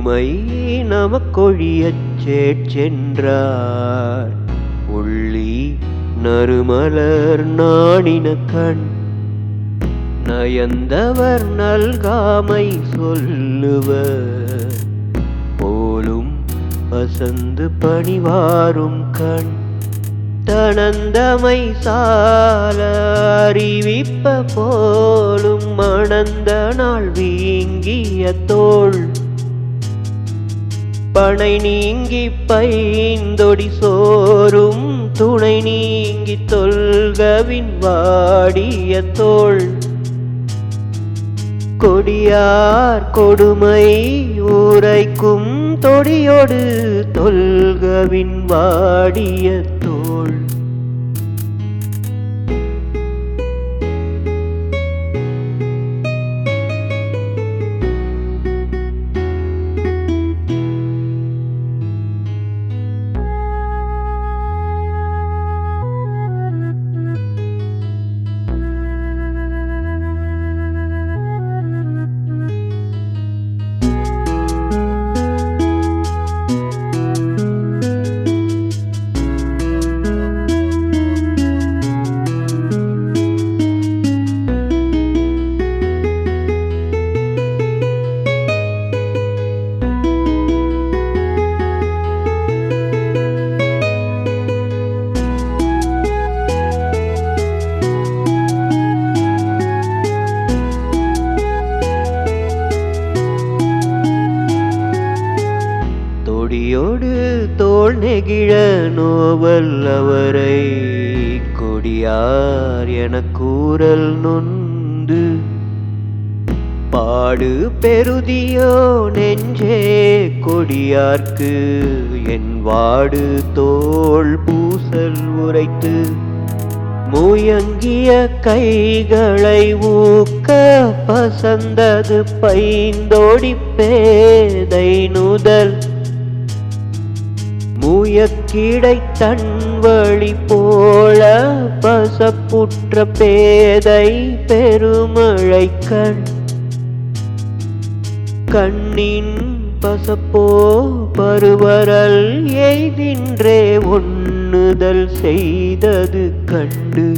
கொடுமை நமக்கொழியச் சென்றார். உள்ளி நறுமலர் நாணின கண் நயந்தவர் நல்காமை சொல்லுவர். போலும் வசந்து பணிவாரும் கண் தனந்தமை சால அறிவிப்ப போலும் மணந்த நாள் வீங்கிய தோல் பனை நீங்கி பைந்தொடி சோறும் துணை நீங்கி தொல்கவின் வாடிய தோள் கொடியார் கொடுமை ஊரைக்கும் தொடியோடு தொல்கவின் வாடிய கொடியோடு தோல் நெகிழ நோவல் அவரை. கொடியார் என கூறல் நொந்து. பாடு பெருதியோ நெஞ்சே கொடியார்க்கு என் வாடு தோல் பூசல் உரைத்து. முயங்கிய கைகளை ஊக்க பசந்தது பைந்தோடி பேதை நுதல். தூய கீடை வழி போல பசப்புற்ற பேதை பெருமழை கண். கண்ணின் பசப்போ பருவரல் எய்தின்றே ஒண்ணுதல் செய்தது கண்டு.